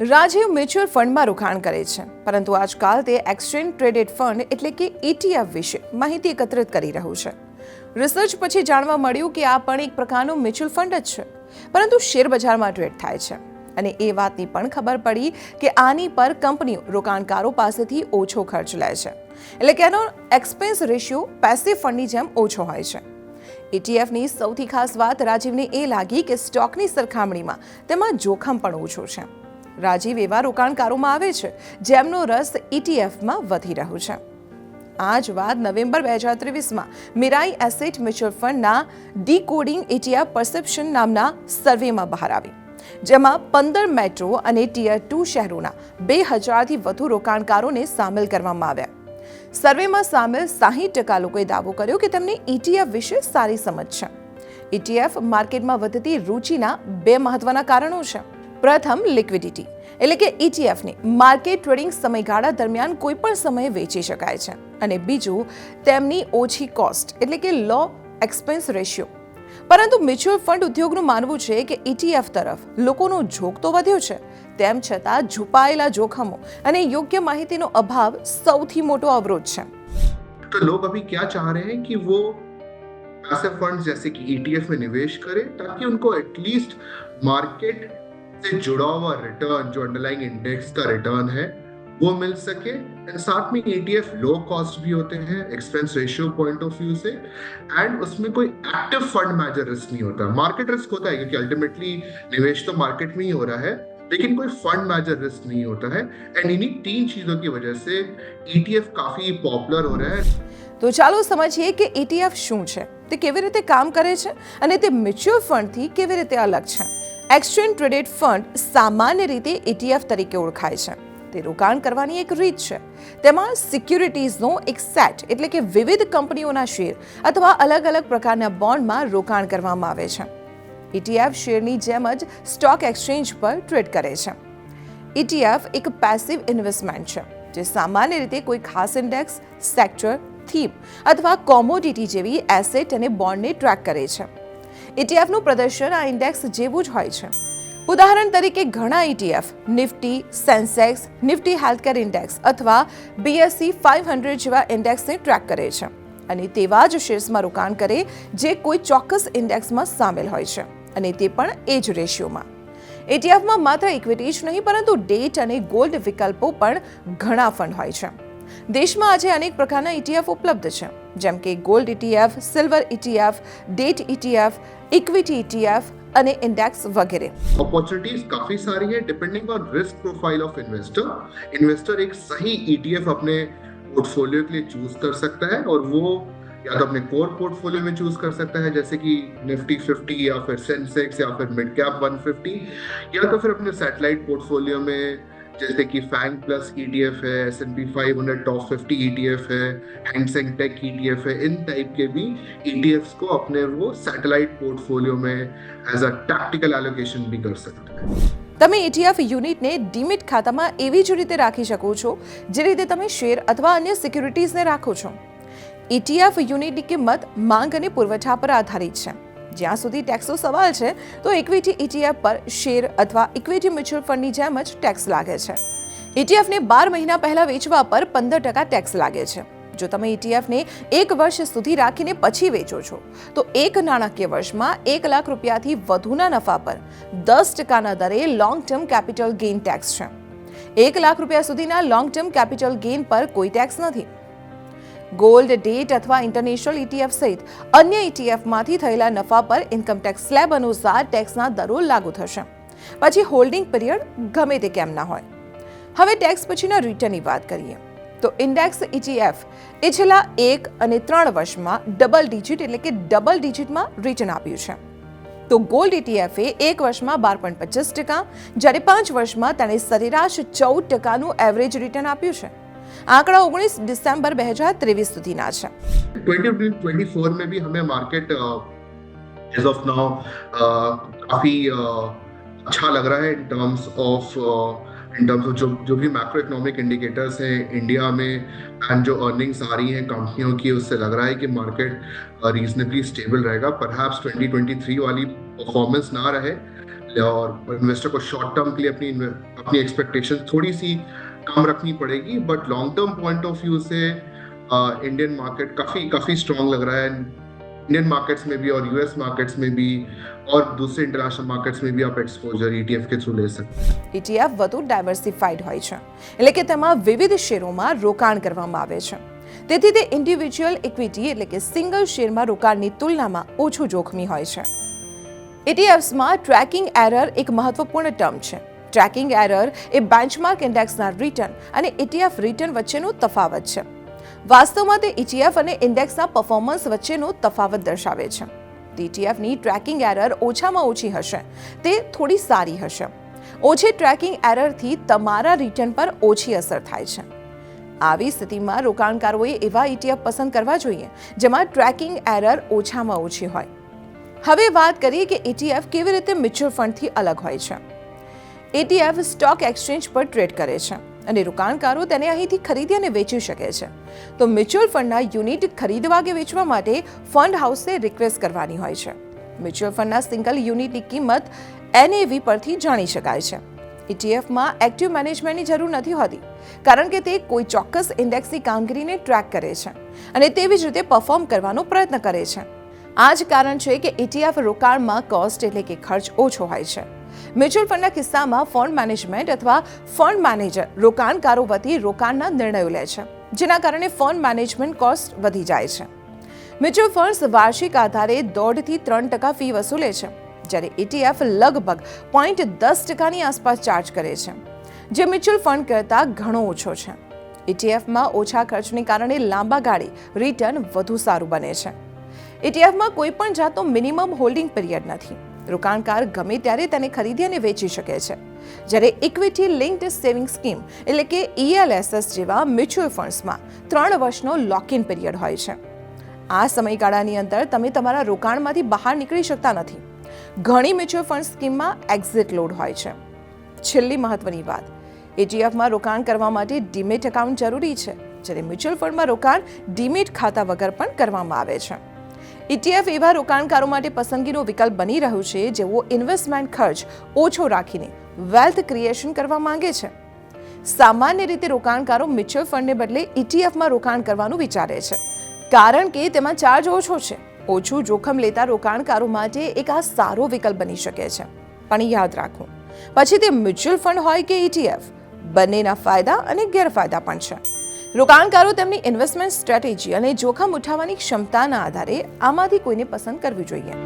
Rajiv mutual ફંડમાં રોકાણ કરે છે. પરંતુ આજકાલ તે એક્સચેન્જ ટ્રેડેડ ફંડ એટલે કે એટીએફ વિશે માહિતી એકત્રિત કરી રહ્યું છે. રિસર્ચ પછી જાણવા મળ્યું કે આ પણ એક પ્રકારનું મ્યુચ્યુઅલ ફંડ જ છે. પરંતુ શેર બજારમાં ટ્રેડ થાય છે. અને એ વાતની પણ ખબર પડી કે આની પર કંપનીઓ રોકાણકારો પાસેથી ઓછો ખર્ચ લે છે. એટલે કે એનો એક્સપેન્સ રેશિયો પેસિવ ફંડની જેમ ઓછો હોય છે. એટીએફની સૌથી ખાસ વાત રાજીવને એ લાગી કે સ્ટોકની સરખામણીમાં તેમાં જોખમ પણ ઓછું છે. રાજીવ એવા રોકાણકારોમાં આવે છે, જેમનો રસ ઇટીએફમાં વધી રહ્યો છે. આ જ વાત નવેમ્બર બે હજાર ત્રેવીસમાં મિરાઈ એસેટ મ્યુચ્યુઅલ ફંડના ડીકોડિંગ એટીએફ પરસેપ્શન નામના સર્વેમાં બહાર આવી. જેમાં પંદર મેટ્રો અને ટીયર ટુ શહેરોના બે હજારથી વધુ રોકાણકારોને સામેલ કરવામાં આવ્યા. સર્વેમાં સામેલ સાહીઠ ટકા લોકોએ દાવો કર્યો કે તેમને ઇટીએફ વિશે સારી સમજ છે. ઇટીએફ માર્કેટમાં વધતી રુચિના બે મહત્વના કારણો છે. પ્રથમ લિક્વિડિટી એટલે કે ઇટીએફને માર્કેટ ટ્રેડિંગ સમયગાળા દરમિયાન કોઈ પણ સમયે વેચી શકાય છે અને બીજું તેમની ઓછી કોસ્ટ એટલે કે લો એક્સપેન્સ રેશિયો પરંતુ મ્યુચ્યુઅલ ફંડ ઉદ્યોગનું માનવું છે કે ઇટીએફ તરફ લોકોનો ઝોક તો વધ્યો છે તેમ છતાં છુપાયેલા જોખમો અને યોગ્ય માહિતીનો અભાવ સૌથી મોટો અવરોધ છે तो लोग अभी क्या चाह रहे हैं कि वो पैसिव फंड्स जैसे कि ईटीएफ में निवेश करें ताकि उनको एटलीस्ट मार्केट से जुड़ा हुआ रिटर्न जो अंडरलाइंग इंडेक्स का रिटर्न है वो मिल सके एंड साथ में ईटीएफ लो कॉस्ट भी होते हैं expense ratio point of view से एंड उसमें कोई एक्टिव फंड मैनेजर रिस्क नहीं होता मार्केट रिस्क होता है क्योंकि अल्टीमेटली निवेश तो मार्केट में ही हो रहा है लेकिन कोई फंड मैनेजर रिस्क नहीं होता है एंड इन्हीं तीन चीजों की वजह से ईटीएफ काफी पॉपुलर हो रहा है તો ચાલો સમજીએ કે ETF શું છે તે કેવી રીતે કામ કરે છે અને તે મ્યુચ્યુઅલ ફંડથી કેવી રીતે અલગ છે એક્સચેન્જ ટ્રેડેડ ફંડ સામાન્ય રીતે ETF તરીકે ઓળખાય છે. તે રોકાણ કરવાની એક રીત છે. તેમાં સિક્યુરિટીઝનો એક સેટ એટલે કે વિવિધ કંપનીઓના શેર અથવા અલગ અલગ પ્રકારના બોન્ડમાં રોકાણ કરવામાં આવે છે. ETF શેરની જેમ જ સ્ટોક એક્સચેન્જ પર ટ્રેડ કરે છે. ETF એક પેસિવ ઇન્વેસ્ટમેન્ટ છે, જે સામાન્ય રીતે કોઈ ખાસ ઇન્ડેક્સ, સેક્ટર, થીમ અથવા કોમોડિટી જેવી એસેટ અને બોન્ડને ટ્રેક કરે છે. ઇટીએફનું પ્રદર્શન આ ઇન્ડેક્સ જેવું જ હોય છે. ઉદાહરણ તરીકે ઘણા ETF Nifty, Sensex, Nifty healthcare index અથવા બીએસસી ફાઇવ હંડ્રેડ જેવા ઇન્ડેક્સને ટ્રેક કરે છે. અને તેવા જ શેર્સમાં રોકાણ કરે જે કોઈ ચોક્કસ ઇન્ડેક્સમાં સામેલ હોય છે. અને તે પણ એ જ રેશિયોમાં. એટીએફમાં માત્ર ઇક્વિટી જ નહીં, પરંતુ ડેટ અને ગોલ્ડ વિકલ્પો પણ ઘણા ફંડ હોય છે. દેશમાં આજે અનેક પ્રકારના ઇટીએફ ઉપલબ્ધ છે જેમ કે gold ETF silver ETF debt ETF equity ETF અને ઇન્ડેક્સ વગેરે अपॉर्चुनिटीज काफी सारी है depending on risk profile of investor investor एक सही ईटीएफ अपने पोर्टफोलियो के लिए चूज कर सकता है और वो या तो अपने कोर पोर्टफोलियो में चूज कर सकता है जैसे कि निफ्टी 50 या फिर सेंसेक्स या फिर मिड कैप 150 या तो फिर अपने सैटेलाइट पोर्टफोलियो में जैसे कि फैंग प्लस ईटीएफ है S N P five hundred top fifty ETF है हैंगसेंग टेक ईटीएफ है इन टाइप के भी ईटीएफ्स को अपने वो सैटेलाइट पोर्टफोलियो में एज अ टैक्टिकल एलोकेशन भी कर सकते हैं તમે ETF યુનિટને ડીમિટ ખાતામાં એવી જ રીતે રાખી શકો છો જે રીતે તમે શેર અથવા અન્ય સિક્યુરિટીઝને રાખો છો ETF યુનિટની કિંમત માંગ અને પુરવઠા પર આધારિત છે જ્યાં સુધી ટેક્સનો સવાલ છે, તો ઇક્વિટી ઇટીએફ પર શેર અથવા ઇક્વિટી મ્યુચ્યુઅલ ફંડની જેમ જ ટેક્સ લાગે છે. ઇટીએફને બાર મહિના પહેલાં વેચવા પર પંદર ટકા ટેક્સ લાગે છે. જો તમે ઇટીએફને એક વર્ષ સુધી રાખીને પછી વેચો છો, તો એક નાણાકીય વર્ષમાં એક લાખ રૂપિયાથી વધુના નફા પર દસ ટકાના દરે long term capital gain tax છે. એક લાખ રૂપિયા સુધીના લોંગ ટર્મ કેપિટલ ગેઇન પર કોઈ ટેક્સ નથી. ગોલ્ડ ડેટ અથવા ઇન્ટરનેશનલ ઇટીએફ સહિત અન્ય ઇટીએફમાંથી થયેલા નફા પર ઇન્કમ ટેક્સ સ્લેબ અનુસાર ટેક્સના દરો લાગુ થશે. પછી હોલ્ડિંગ પીરિયડ ગમે તે કેમ ના હોય. હવે ટેક્સ પછીના રિટર્નની વાત કરીએ. તો ઇન્ડેક્સ ઇટીએફ એ છેલ્લા એક અને ત્રણ વર્ષમાં ડબલ ડિજિટ એટલે કે ડબલ ડિજિટમાં રિટર્ન આપ્યું છે. તો ગોલ્ડ એ એક વર્ષમાં બાર પોઈન્ટ પચીસ ટકા, જ્યારે પાંચ વર્ષમાં તેણે સરેરાશ ચૌદ ટકાનું એવરેજ રિટર્ન આપ્યું છે. આંકડા ઓગણીસ ડિસેમ્બર બે હજાર ત્રેવીસ સુધીના છે 2024 में भी हमें मार्केट एज ऑफ नाउ काफी uh, अच्छा लग रहा है in terms of in terms of जो जो भी मैक्रो इकोनॉमिक इंडिकेटर्स हैं इंडिया में एंड जो अर्निंग्स आ रही हैं कंपनियों की उससे लग रहा है कि मार्केट रीजनेबली स्टेबल रहेगा परहैप्स 2023 वाली परफॉर्मेंस ना रहे और इन्वेस्टर को शॉर्ट टर्म के लिए अपनी अपनी एक्सपेक्टेशन थोड़ी सी कम रखनी पड़ेगी but long term point of view से इंडियन मार्केट काफ़ी काफ़ी स्ट्रांग लग रहा है इंडियन मार्केट्स में भी और यूएस मार्केट्स में भी और दूसरे इंटरनेशनल मार्केट्स में भी आप एक्सपोजर ईटीएफ के थ्रू ले सकते हैं ETF વધુ ડાયવર્સિફાઈડ હોય છે એટલે કે તેમાં વિવિધ શેરોમાં રોકાણ કરવામાં આવે છે તેથી તે ઇન્ડિવિજ્યુઅલ ઇક્વિટી એટલે કે સિંગલ શેરમાં રોકાણની તુલનામાં ઓછું જોખમી હોય છે ETFsમાં ટ્રેકિંગ એરર એક મહત્વપૂર્ણ ટર્મ છે ટ્રેકિંગ એરર એ બેન્ચમાર્ક ઇન્ડેક્સના રિટર્ન અને ઇટીએફ રિટર્ન વચ્ચેનો તફાવત છે. વાસ્તવમાં તે ઇટીએફ અને ઇન્ડેક્સના પરફોર્મન્સ વચ્ચેનો તફાવત દર્શાવે છે. ટીટીએફની ટ્રેકિંગ એરર ઓછામાં ઓછી હશે. તે થોડી સારી હશે. ઓછી ટ્રેકિંગ એરરથી તમારા રિટર્ન પર ઓછી અસર થાય છે. આવી સ્થિતિમાં રોકાણકારોએ એવા ઇટીએફ પસંદ કરવા જોઈએ, જેમાં ટ્રેકિંગ એરર ઓછામાં ઓછી હોય. હવે વાત કરીએ કે ઇટીએફ કેવી રીતે મ્યુચ્યુઅલ ફંડથી અલગ હોય છે. ETF સ્ટોક એક્સચેન્જ પર ટ્રેડ કરે છે અને રોકાણકારો તેને અહીંથી ખરીદી અને વેચી શકે છે. તો મ્યુચ્યુઅલ ફંડના યુનિટ ખરીદવા કે વેચવા માટે ફંડ હાઉસને રિક્વેસ્ટ કરવાની હોય છે. મ્યુચ્યુઅલ ફંડના સિંગલ યુનિટની કિંમત એનએવી પરથી જાણી શકાય છે. ઇટીએફમાં એક્ટિવ મેનેજમેન્ટની જરૂર નથી હોતી, કારણ કે તે કોઈ ચોક્કસ ઇન્ડેક્સની કામગીરીને ટ્રેક કરે છે અને તેવી જ રીતે પરફોર્મ કરવાનો પ્રયત્ન કરે છે. આ જ કારણ છે કે ઇટીએફ રોકાણમાં કોસ્ટ એટલે કે ખર્ચ ઓછો હોય છે. મ્યુચ્યુઅલ ફંડના કિસ્સામાં ફંડ મેનેજમેન્ટ અથવા ફંડ મેનેજર રોકાણકારો વતી રોકાણના નિર્ણયો લે છે, જેના કારણે ફંડ મેનેજમેન્ટ કોસ્ટ વધી જાય છે. મ્યુચ્યુઅલ ફંડ્સ વાર્ષિક આધારે દોઢથી ત્રણ ટકા ફી વસૂલે છે, જ્યારે ઇટીએફ લગભગ પોઈન્ટ દસ ટકાની આસપાસ ચાર્જ કરે છે, જે મ્યુચ્યુઅલ ફંડ કરતાં ઘણો ઓછો છે. ઇટીએફમાં ઓછા ખર્ચને કારણે લાંબા ગાળે રિટર્ન વધુ સારું બને છે. ઇટીએફમાં કોઈ પણ જાતનો મિનિમમ હોલ્ડિંગ પીરિયડ નથી. રોકાણકાર ગમે ત્યારે તેને ખરીદી અને વેચી શકે છે. જ્યારે ઇક્વિટી લિંક્ડ સેવિંગ સ્કીમ એટલે કે ઈએલએસએસ જેવા મ્યુચ્યુઅલ ફંડ્સમાં ત્રણ વર્ષનો લોક ઇન પિરિયડ હોય છે. આ સમયગાળાની અંદર તમે તમારા રોકાણમાંથી બહાર નીકળી શકતા નથી. ઘણી મ્યુચ્યુઅલ ફંડ સ્કીમમાં એક્ઝિટ લોડ હોય છે. છેલ્લી મહત્વની વાત એટીએફમાં રોકાણ કરવા માટે ડીમેટ એકાઉન્ટ જરૂરી છે, જ્યારે મ્યુચ્યુઅલ ફંડમાં રોકાણ ડીમેટ ખાતા વગર પણ કરવામાં આવે છે. ETF એવા રોકાણકારો માટે પસંદગીનો વિકલ્પ બની રહ્યું છે, જેઓ ઇન્વેસ્ટમેન્ટ ખર્ચ ઓછો રાખીને વેલ્થ ક્રિએશન કરવા માંગે છે. સામાન્ય રીતે રોકાણકારો મ્યુચ્યુઅલ ફંડને બદલે ઇટીએફમાં રોકાણ કરવાનું વિચારે છે, કારણ કે તેમાં ચાર્જ ઓછો છે. ઓછું જોખમ લેતા રોકાણકારો માટે એક આ સારો વિકલ્પ બની શકે છે. પણ યાદ રાખવું પછી તે મ્યુચ્યુઅલ ફંડ હોય કે ઇટીએફ બંનેના ફાયદા અને ગેરફાયદા પણ છે. રોકાણકારો તેમની ઇન્વેસ્ટમેન્ટ સ્ટ્રેટેજી અને જોખમ ઉઠાવવાની ક્ષમતાના આધારે આમાંથી કોઈને પસંદ કરવી જોઈએ.